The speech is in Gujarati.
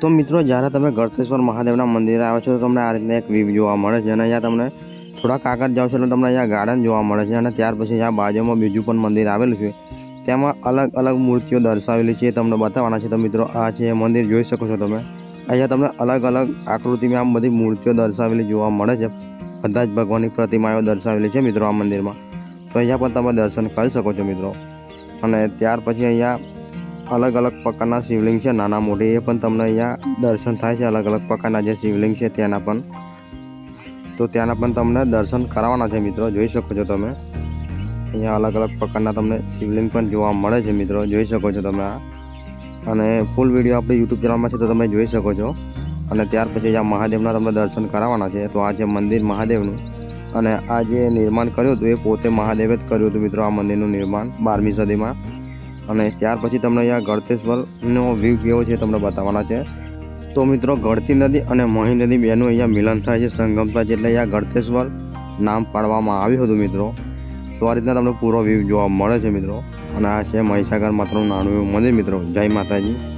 તો મિત્રો, જ્યારે તમે ગળતેશ્વર મહાદેવના મંદિરે આવો છો, તો તમને આ રીતના એક વ્યૂ જોવા મળે છે અને અહીંયા તમને થોડાક આગળ જાઓ છો એટલે તમને અહીંયા ગાર્ડન જોવા મળે છે અને ત્યાર પછી અહીંયા બાજુમાં બીજું પણ મંદિર આવેલું છે. તેમાં અલગ અલગ મૂર્તિઓ દર્શાવેલી છે તમને બતાવવાના છે. તો મિત્રો, આ છે મંદિર જોઈ શકો છો તમે. અહીંયા તમને અલગ અલગ આકૃતિમાં આમ બધી મૂર્તિઓ દર્શાવેલી જોવા મળે છે. બધા જ ભગવાનની પ્રતિમાઓ દર્શાવેલી છે મિત્રો આ મંદિરમાં. તો અહીંયા પણ તમે દર્શન કરી શકો છો મિત્રો. અને ત્યાર પછી અહીંયા અલગ અલગ પ્રકારના શિવલિંગ છે. નાના મોટી એ પણ તમને અહીંયા દર્શન થાય છે. અલગ અલગ પ્રકારના જે શિવલિંગ છે ત્યાંના પણ. તો ત્યાંના પણ તમને દર્શન કરાવવાના છે મિત્રો. જોઈ શકો છો તમે. અહીંયા અલગ અલગ પ્રકારના તમને શિવલિંગ પણ જોવા મળે છે મિત્રો. જોઈ શકો છો તમે આ. અને ફૂલ વીડિયો આપણે યુટ્યુબ ચેનલમાં છે તો તમે જોઈ શકો છો. અને ત્યાર પછી અહીંયા મહાદેવના તમને દર્શન કરાવવાના છે. તો આ જે મંદિર મહાદેવનું અને આ જે નિર્માણ કર્યું હતું એ પોતે મહાદેવે જ કર્યું હતું મિત્રો, આ મંદિરનું નિર્માણ બારમી સદીમાં. અને ત્યાર પછી તમને અહીંયા ગળતેશ્વરનો વ્યૂ કેવો છે તમને બતાવવાના છે. તો મિત્રો, ગળતી નદી અને મહી નદી બેનું અહીંયા મિલન થાય છે, સંગમ થાય છે એટલે અહીંયા ગળતેશ્વર નામ પાડવામાં આવ્યું હતું મિત્રો. તો આ રીતના તમને પૂરો વ્યૂ જોવા મળે છે મિત્રો. અને આ છે મહીસાગર માતાનું નાનું એવું મંદિર મિત્રો. જય માતાજી.